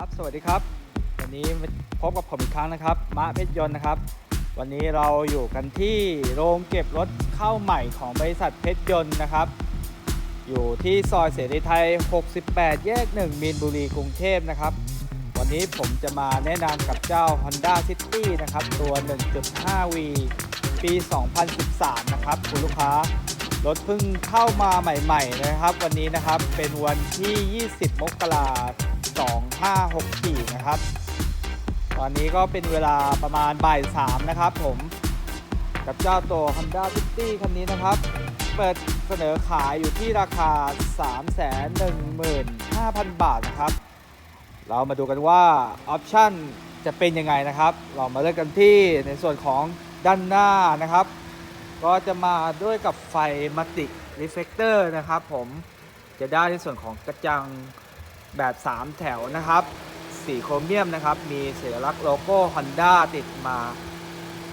ครับ สวัสดีครับ วันนี้พบกับผมอีกครั้งนะครับ มะเพชรยนต์นะครับ วันนี้เราอยู่กันที่โรงเก็บรถเข้าใหม่ของบริษัทเพชรยนต์นะครับ อยู่ที่ซอยเสรีไทย 68 แยก 1 มีนบุรีกรุงเทพนะครับ วันนี้ผมจะมาแนะนำกับเจ้า Honda City นะครับ ตัว 1.5V ปี 2013 นะครับ คุณลูกค้า รถเพิ่งเข้ามาใหม่ ๆ นะครับ วันนี้นะครับเป็นวันที่ 20 มกราคม 2564 นะครับ ตอนนี้ก็เป็นเวลาประมาณบ่าย3นะครับผม กับเจ้าตัว Honda City คันนี้นะครับ เปิดเสนอขายอยู่ที่ราคา 315,000 บาทนะครับ เรามาดูกันว่าออปชั่นจะเป็นยังไงนะครับ เรามาเริ่มกันที่ในส่วนของด้านหน้านะครับ ก็จะมาด้วยกับไฟมัติรีเฟกเตอร์นะครับผมจะได้ในส่วนของกระจังแบบ 3 แถวนะครับสีโครเมียมนะครับ มีสัญลักษณ์โลโก้ Honda ติดมา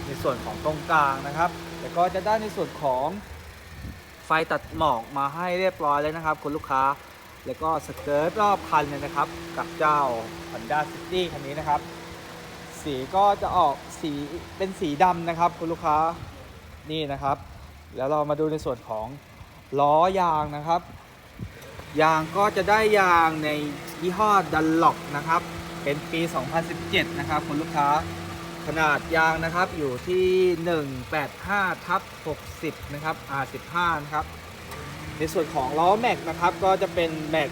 ในส่วนของตรงกลางนะครับ แล้วก็จะได้ในส่วนของไฟตัดหมอกมาให้เรียบร้อยแล้วนะครับ คุณลูกค้า แล้วก็สเกิร์ตรอบคันเลยนะครับ กับเจ้า Honda City คันนี้นะครับ สีก็จะออกสีเป็นสีดำนะครับ คุณลูกค้า นี่นะครับ แล้วเรามาดูในส่วนของล้อยางนะครับ ยางก็จะได้ยางในยี่ห้อดันล็อกนะครับ เป็นปี 2017 นะครับคุณลูกค้าขนาดยางนะครับอยู่ที่ 185ทับ60 นะครับ R15 นะครับ ในส่วนของล้อแม็กนะครับก็จะเป็นแม็ก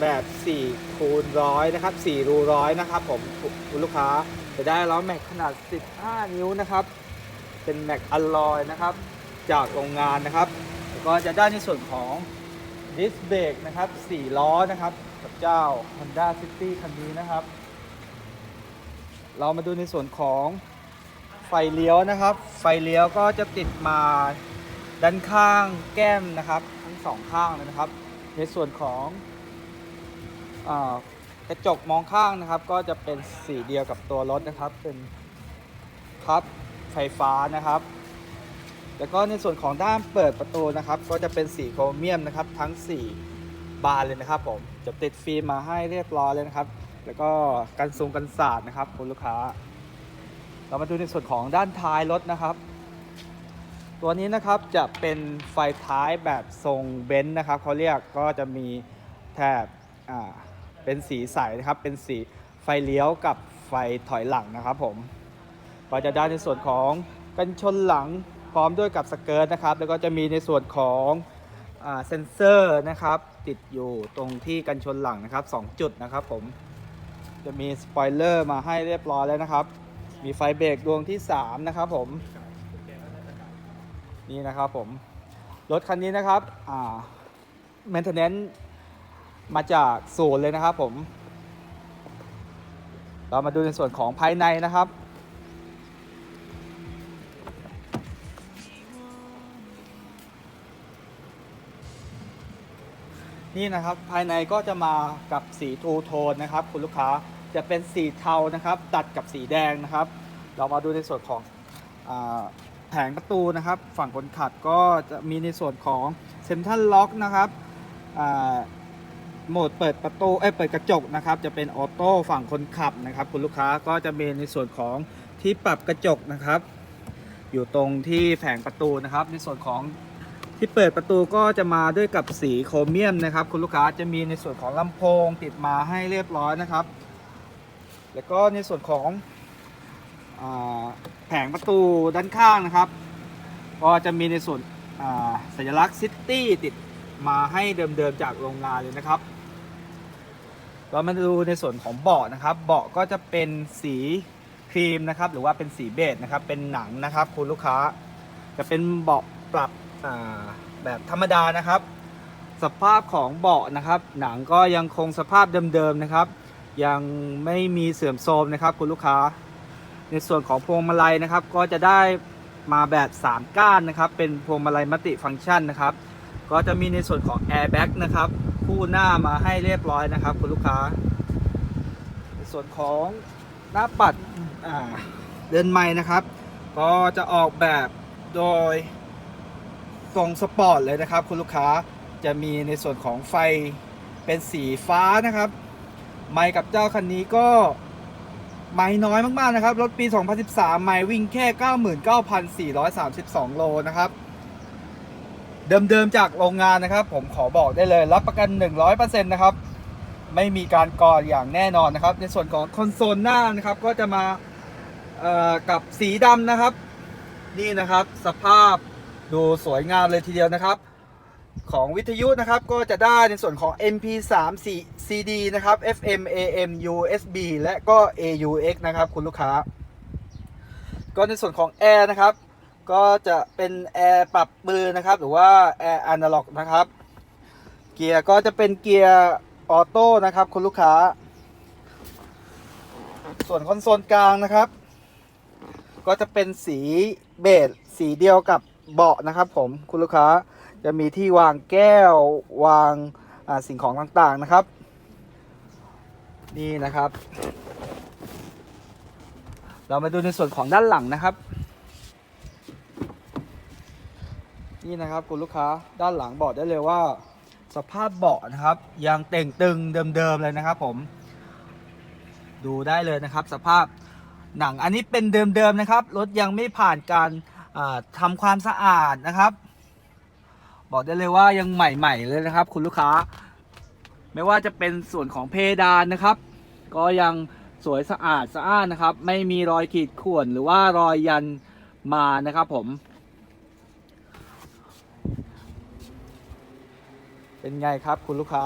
แบบ4คูณร้อยนะครับ4รูร้อยนะครับผมคุณลูกค้าจะได้ล้อแม็กขนาด 15 นิ้วนะครับ เป็นแม็กอลลอยนะครับ จากโรงงานนะครับแล้วก็จะได้ในส่วนของดิสเบรกนะครับ4ล้อนะครับ กับเจ้า Honda City คันนี้นะครับ เรามาดูในส่วนของไฟเลี้ยวนะครับ ไฟเลี้ยวก็จะติดมาด้านข้างแก้มนะครับ ทั้งสองข้างเลยนะครับ ในส่วนของอกระจกมองข้างนะครับ ก็จะเป็นสีเดียวกับตัวรถนะครับ เป็นพับ ไฟฟ้านะครับ แล้วก็ในส่วนของด้านเปิดประตูนะครับ ก็จะเป็นสีโครเมียมนะครับ ทั้ง 4 บานเลยนะครับผมจะติดฟิล์มมาให้เรียบร้อยเลยนะครับ แล้วก็กันทรงกันศาสตร์นะครับคุณลูกค้า เรามาดูในส่วนของด้านท้ายรถนะครับ ตัวนี้นะครับจะเป็นไฟท้ายแบบทรงเบนซ์นะครับเขาเรียกก็จะมีแถบเป็นสีใสนะครับ เป็นสีไฟเลี้ยวกับไฟถอยหลังนะครับผม ก็จะได้ในส่วนของกันชนหลังพร้อมด้วยกับสเกิร์ตนะครับ แล้วก็จะมีในส่วนของเซนเซอร์นะครับ ติดอยู่ตรงที่กันชนหลังนะครับ 2 จุดนะครับผมจะมีสปอยเลอร์มาให้เรียบร้อยแล้วนะครับ มีไฟเบรกดวงที่ 3 นะครับผม นี่นะครับผม รถคันนี้นะครับอ่า maintenance มาจากศูนย์เลยนะครับผม เรามาดูในส่วนของภายในนะครับ นี่นะครับภายในก็จะมากับสีทูโทนนะครับ คุณลูกค้าจะเป็นสีเทานะครับ ตัดกับสีแดงนะครับ เรามาดูในส่วนของอแผงประตูนะครับ ฝั่งคนขับก็จะมีในส่วนของเซนทัลล็อกนะครับโหมดเปิดประตูเอ้เปิดกระจกนะครับ จะเป็นออโต้ฝั่งคนขับนะครับ คุณลูกค้าก็จะมีในส่วนของที่ปรับกระจกนะครับ อยู่ตรงที่แผงประตูนะครับ ในส่วนของ ที่เปิดประตูก็จะมาด้วยกับสีโครเมียมนะครับ คุณลูกค้าจะมีในส่วนของลำโพงติดมาให้เรียบร้อยนะครับ แล้วก็ในส่วนของอแผงประตูด้านข้างนะครับ ก็จะมีในส่วนอ่าสัญลักษณ์ซิตี้ติดมาให้เดิมๆจากโรงงานเลยนะครับก็มาดูในส่วนของเบาะนะครับ เบาะก็จะเป็นสีครีมนะครับ หรือว่าเป็นสีเบจนะครับ เป็นหนังนะครับ คุณลูกค้า จะเป็นเบาะปรับ แบบธรรมดานะครับ สภาพของเบาะนะครับ หนังก็ยังคงสภาพเดิมๆนะครับ ยังไม่มีเสื่อมโทรมนะครับคุณลูกค้า ในส่วนของพวงมาลัยนะครับ ก็จะได้มาแบบ 3 ก้านนะครับ เป็นพวงมาลัยมัลติฟังก์ชันนะครับ ก็จะมีในส่วนของ Airbag นะครับคู่หน้ามาให้เรียบร้อยนะครับ คุณลูกค้า ในส่วนของหน้าปัดเดินไม้นะครับ ก็จะออกแบบโดย ทรงสปอร์ตเลยนะครับ คุณลูกค้าจะมีในส่วนของไฟเป็นสีฟ้านะครับ ไม่กับเจ้าคันนี้ก็ไม่น้อยมากๆนะครับ รถปี 2013 ไม่วิ่งแค่ 99,432 โลนะครับ เดิมๆจากโรงงานนะครับ ผมขอบอกได้เลย รับประกัน 100%นะครับ ไม่มีการกออย่างแน่นอนนะครับ ในส่วนของคอนโซลหน้านะครับ ก็จะมาเอ่อกับสีดำนะครับ นี่นะครับ สภาพ ดูสวยงามเลยทีเดียวนะครับ ของวิทยุนะครับก็จะได้ในส่วนของ MP3 CD นะครับ FM AM USB และก็ AUX นะครับคุณลูกค้า ก็ในส่วนของแอร์นะครับ ก็จะเป็นแอร์ปรับมือนะครับ หรือว่าแอร์อนาล็อกนะครับ เกียร์ก็จะเป็นเกียร์ออโต้นะครับคุณลูกค้า ส่วนคอนโซลกลางนะครับ ก็จะเป็นสีเบจสีเดียวกับ เบาะนะครับผมคุณลูกค้าจะมีที่วางแก้ววางสิ่งของต่างๆนะครับ นี่นะครับ เรามาดูในส่วนของด้านหลังนะครับ นี่นะครับคุณลูกค้าด้านหลังบอกได้เลยว่า สภาพเบาะนะครับยังเต่งตึงเดิมๆเลยนะครับ ผม ดูได้เลยนะครับ สภาพหนังอันนี้เป็นเดิมๆนะครับรถยังไม่ผ่านการ ทำความสะอาดนะครับ บอกได้เลยว่ายังใหม่ ๆ เลยนะครับ คุณลูกค้า ไม่ว่าจะเป็นส่วนของเพดานนะครับ ก็ยังสวยสะอาดสะอานนะครับ ไม่มีรอยขีดข่วนหรือว่ารอยยันมานะครับผม เป็นไงครับคุณลูกค้า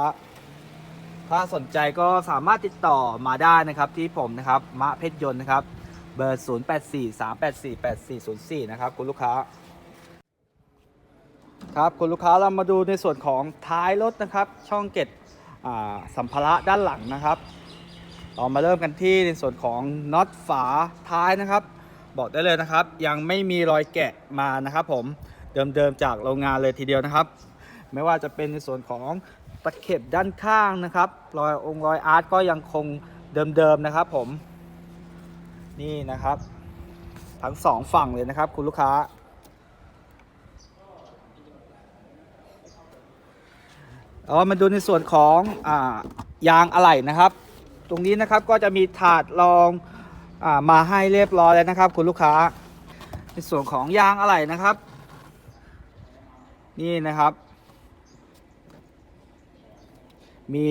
ถ้าสนใจก็สามารถติดต่อมาได้นะครับที่ผมนะครับ มะเพชรยนต์นะครับ เบอร์ 0843848404 นะครับ คุณลูกค้า ครับคุณลูกค้าเรามาดูในส่วนของท้ายรถนะครับ ช่องเก็บสัมภาระด้านหลังนะครับเรามาเริ่มกันที่ในส่วนของน็อตฝาท้ายนะครับ บอกได้เลยนะครับ ยังไม่มีรอยแกะมานะครับ ผมเดิมๆจากโรงงานเลยทีเดียวนะครับ ไม่ว่าจะเป็นในส่วนของตะเข็บด้านข้างนะครับ รอยองค์รอยอาร์ตก็ยังคงเดิมๆนะครับ ผม นี่นะครับ ทั้งสองฝั่งเลยนะครับ คุณลูกค้า เรามาดูในส่วนของอายางอะไหล่นะครับ ตรงนี้นะครับก็จะมีถาดรองอามาให้เรียบร้อยแล้วนะครับ คุณลูกค้า ในส่วนของยางอะไหล่นะครับ นี่นะครับ มี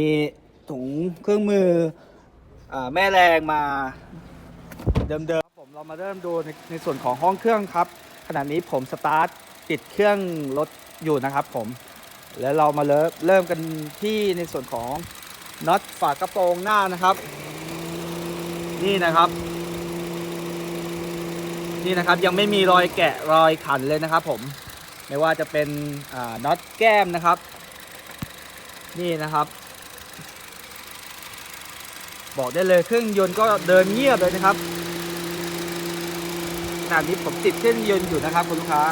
ถุงเครื่องมืออแม่แรงมา เดิมๆผมเรามาเริ่มดูในในส่วนของห้องเครื่องครับ ขณะนี้ผมสตาร์ทติดเครื่องรถอยู่นะครับผม แล้วเรามาเริ่มเริ่มกันที่ในส่วนของน็อตฝากระโปรงหน้านะครับ นี่นะครับ นี่นะครับยังไม่มีรอยแกะรอยขันเลยนะครับ ผมไม่ว่าจะเป็นน็อตแก้มนะครับ นี่นะครับ บอกได้เลยเครื่องยนต์ก็เดินเงียบเลยนะครับขณะนี้ผมติดเครื่องยนต์อยู่นะครับคุณลูกค้า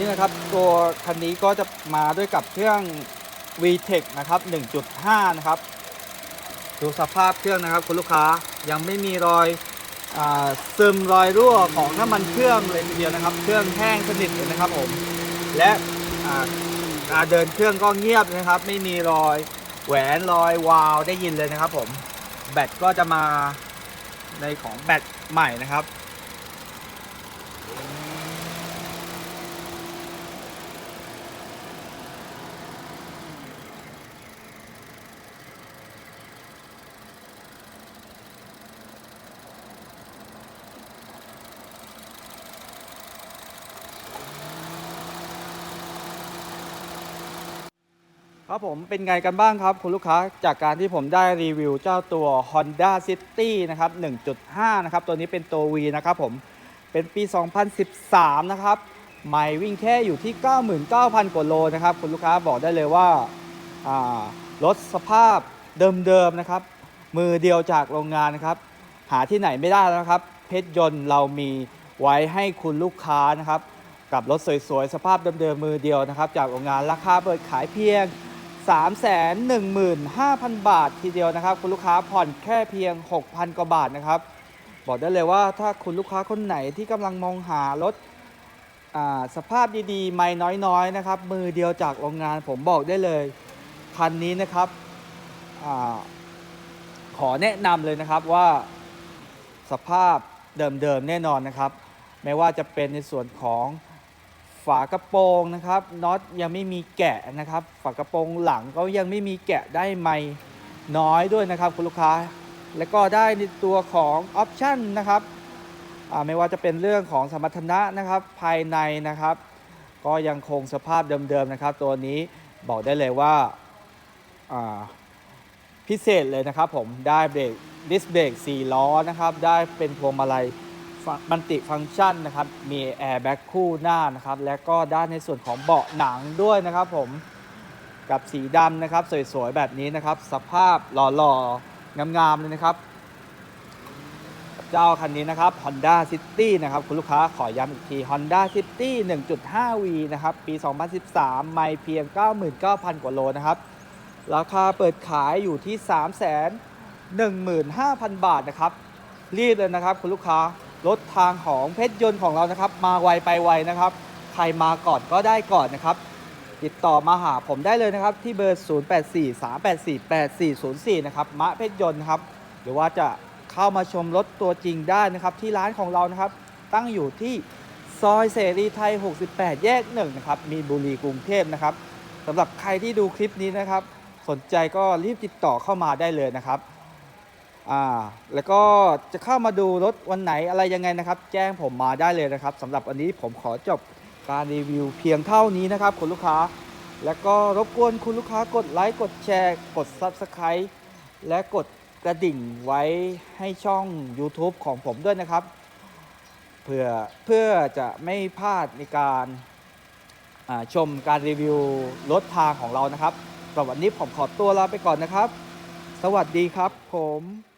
นี่นะครับตัวคันนี้ก็จะมาด้วยกับเครื่อง VTEC นะครับ 1.5 นะครับ ดูสภาพเครื่องนะครับคุณลูกค้ายังไม่มีรอยอซึมรอยรั่วของน้ำมันเครื่องเลยทีเดียวนะครับ เครื่องแห้งสนิทเลยนะครับผมและเดินเครื่องก็เงียบนะครับ ไม่มีรอยแหวนรอยวาล์วได้ยินเลยนะครับผมแบตก็จะมาในของแบตใหม่นะครับ ครับผมเป็นไงกันบ้างครับ คุณลูกค้าจากการที่ผมได้รีวิวเจ้าตัว Honda City นะครับ 1.5 นะครับ ตัวนี้เป็นตัว V นะครับผมเป็นปี 2013 นะครับใหม่วิ่งแค่อยู่ที่ 99,000กว่าโลนะครับ คุณลูกค้าบอกได้เลยว่าารถสภาพเดิมๆนะครับ มือเดียวจากโรงงานนะครับ หาที่ไหนไม่ได้แล้วนะครับ เพชรยนต์เรามีไว้ให้คุณลูกค้านะครับ กับรถสวยๆ สภาพเดิมๆมือเดียวนะครับ จากโรงงานราคาเปิดขายเพียง 315,000 บาททีเดียวนะครับ คุณลูกค้าผ่อนแค่เพียง 6,000 กว่าบาทนะครับ บอกได้เลยว่าถ้าคุณลูกค้าคนไหนที่กำลังมองหารถสภาพดีๆ ไม่น้อยๆนะครับ มือเดียวจากโรงงานผมบอกได้เลย คันนี้นะครับอขอแนะนำเลยนะครับว่าสภาพเดิมๆแน่นอนนะครับ ไม่ว่าจะเป็นในส่วนของ ฝากระโปรงนะครับน็อตยังไม่มีแกะนะครับ ฝากระโปรงหลังก็ยังไม่มีแกะได้ไม่น้อยด้วยนะครับคุณลูกค้า แล้วก็ได้ในตัวของออปชันนะครับไม่ว่าจะเป็นเรื่องของสมรรถนะนะครับภายในนะครับ ก็ยังคงสภาพเดิมๆนะครับ ตัวนี้บอกได้เลยว่าอ่าพิเศษเลยนะครับผมได้เบรกดิสเบรก4ล้อนะครับ ได้เป็นพวงมาลัย มัลติฟังก์ชันนะครับ มีแอร์แบ็กคู่หน้านะครับ และก็ด้านในส่วนของเบาะหนังด้วยนะครับผม กับสีดำนะครับ สวยๆ แบบนี้นะครับ สภาพหล่อๆ งามๆ เลยนะครับ เจ้าคันนี้นะครับ Honda City นะครับ คุณลูกค้าขอย้ำอีกที Honda City 1.5V นะครับ ปี 2013 ไม่เพียง 99,000 กว่าโลนะครับ ราคาเปิดขายอยู่ที่ 315,000 บาทนะครับ รีบเลยนะครับ คุณลูกค้า รถทางของเพชรยนต์ของเรานะครับ มาไวไปไวนะครับ ใครมาก่อนก็ได้ก่อนนะครับ ติดต่อมาหาผมได้เลยนะครับ ที่เบอร์ 0843848404 นะครับมะเพชรยนต์ครับ หรือว่าจะเข้ามาชมรถตัวจริงได้นะครับ ที่ร้านของเรานะครับ ตั้งอยู่ที่ซอยเสรีไทย 68 แยกหนึ่งนะครับ มีนบุรีกรุงเทพนะครับสำหรับใครที่ดูคลิปนี้นะครับ สนใจก็รีบติดต่อเข้ามาได้เลยนะครับ อ่าแล้วก็จะเข้ามาดูรถวันไหนอะไรยังไงนะครับ แจ้งผมมาได้เลยนะครับสำหรับวันนี้ผมขอจบการรีวิวเพียงเท่านี้นะครับคุณลูกค้า แล้วก็รบกวนคุณลูกค้ากดไลค์กดแชร์กด Subscribe และกดกระดิ่งไว้ให้ช่อง YouTube ของผมด้วยนะครับ เพื่อเพื่อจะไม่พลาดในการชมการรีวิวรถทางของเรานะครับสำหรับวันนี้ผมขอตัวลาไปก่อนนะครับ สวัสดีครับผม